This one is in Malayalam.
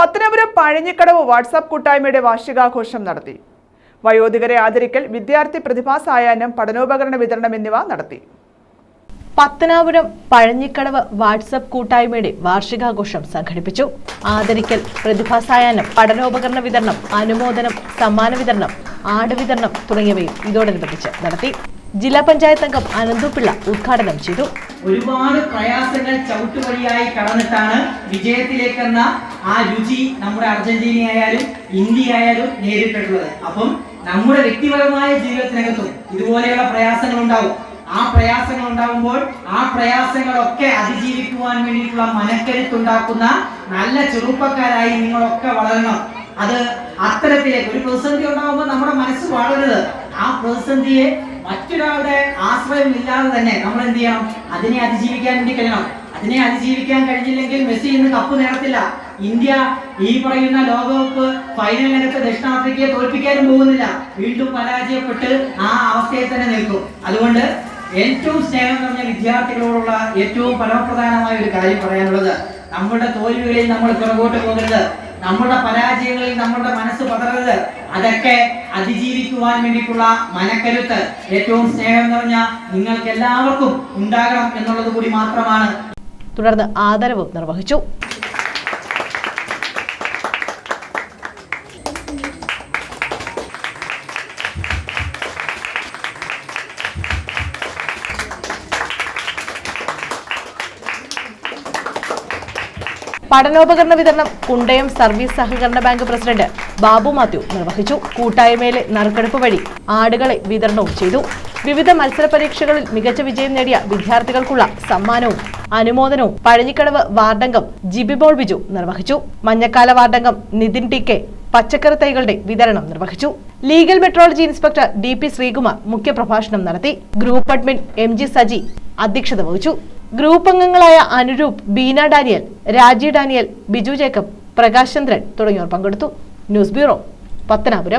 പത്തനാപുരം പഴഞ്ഞിക്കടവ് വാട്സാപ്പ് കൂട്ടായ്മയുടെ വാർഷികാഘോഷം നടത്തി. വയോധികരെ ആദരിക്കൽ വിദ്യാർത്ഥി പ്രതിഭാസായാനം പഠനോപകരണ വിതരണം എന്നിവ നടത്തി. പത്തനാപുരം പഴഞ്ഞിക്കടവ് വാട്സപ്പ് കൂട്ടായ്മയുടെ വാർഷികാഘോഷം സംഘടിപ്പിച്ചു. ആദരിക്കൽ പ്രതിഭാസായാനം പഠനോപകരണ വിതരണം അനുമോദനം സമ്മാന വിതരണം ആട് വിതരണം തുടങ്ങിയവയും ഇതോടനുബന്ധിച്ച് നടത്തി. ജില്ലാ പഞ്ചായത്ത് അംഗം അനന്തുപിള്ള ഉദ്ഘാടനം ചെയ്തു. ഒരുപാട് പ്രയാസങ്ങൾ ചവിട്ടുവഴിയായി കടന്നിട്ടാണ് വിജയത്തിലേക്കെന്ന ആ രുചി നമ്മുടെ അർജന്റീന ആയാലും ഇന്ത്യ ആയാലും നേരിട്ടിട്ടുള്ളത്. അപ്പം നമ്മുടെ വ്യക്തിപരമായ ജീവിതത്തിനകത്തും ഇതുപോലെയുള്ള പ്രയാസങ്ങൾ ഉണ്ടാവും ആ പ്രയാസങ്ങൾ ഉണ്ടാകുമ്പോൾ ആ പ്രയാസങ്ങളൊക്കെ അതിജീവിക്കുവാൻ വേണ്ടിയിട്ടുള്ള മനക്കരുത്തുണ്ടാക്കുന്ന നല്ല ചെറുപ്പക്കാരായി നിങ്ങളൊക്കെ വളരണം. അത് അത്തരത്തിലേക്ക് ഒരു പ്രതിസന്ധി ഉണ്ടാകുമ്പോൾ നമ്മുടെ മനസ്സ് വളരരുത് ആ പ്രതിസന്ധിയെ മറ്റൊരാളുടെ ആശ്രയം ഇല്ലാതെ തന്നെ നമ്മൾ എന്ത് ചെയ്യണം? അതിനെ അതിജീവിക്കാൻ വേണ്ടി കഴിയണം. അതിനെ അതിജീവിക്കാൻ കഴിഞ്ഞില്ലെങ്കിൽ മെസ്സി ഇന്ന് കപ്പ് നേടത്തില്ല. ഇന്ത്യ ഈ പറയുന്ന ലോകകപ്പ് ഫൈനലിനകത്ത് ദക്ഷിണാഫ്രിക്കയെ തോൽപ്പിക്കാനും പോകുന്നില്ല. വീണ്ടും പരാജയപ്പെട്ട് ആ അവസ്ഥയിൽ തന്നെ നിൽക്കും. അതുകൊണ്ട് ഏറ്റവും സ്നേഹം നിറഞ്ഞ വിദ്യാർത്ഥികളോടുള്ള ഏറ്റവും പരമപ്രധാനമായ ഒരു കാര്യം പറയാനുള്ളത് നമ്മുടെ തോൽവികളിൽ നമ്മൾ പുറകോട്ട് പോകരുത്. നമ്മുടെ പരാജയങ്ങളിൽ നമ്മുടെ മനസ്സ് പതറരുത്. അതൊക്കെ അതിജീവിക്കുവാൻ വേണ്ടിയിട്ടുള്ള മനക്കരുത്ത് ഏറ്റവും സ്നേഹം നിറഞ്ഞ നിങ്ങൾക്ക് എല്ലാവർക്കും ഉണ്ടാകണം എന്നുള്ളത് കൂടി മാത്രമാണ്. തുടർന്ന് ആദരവ് നിർവഹിച്ചു. പഠനോപകരണ വിതരണം കുണ്ടയം സർവീസ് സഹകരണ ബാങ്ക് പ്രസിഡന്റ് ബാബു മാത്യു നിർവഹിച്ചു. കൂട്ടായ്മയിലെ നറുക്കെടുപ്പ് വഴി ആടുകളെ വിതരണവും ചെയ്തു. വിവിധ മത്സര പരീക്ഷകളിൽ മികച്ച വിജയം നേടിയ വിദ്യാർത്ഥികൾക്കുള്ള സമ്മാനവും അനുമോദനവും പഴഞ്ഞിക്കടവ് വാർഡംഗം ജിബിബോൾ ബിജു നിർവഹിച്ചു. മഞ്ഞക്കാല വാർഡംഗം നിതിൻ ടി കെ പച്ചക്കറി തൈകളുടെ വിതരണം നിർവഹിച്ചു. Legal metrology inspector D P Sreekumar മുഖ്യപ്രഭാഷണം നടത്തി. Group admin M G Saji അധ്യക്ഷത വഹിച്ചു. ഗ്രൂപ്പ് അംഗങ്ങളായ Anuroop Beena Daniel Raji Daniel Biju Jacob Prakash Chandran തുടങ്ങിയവർ പങ്കെടുത്തു. News bureau Pathanapuram.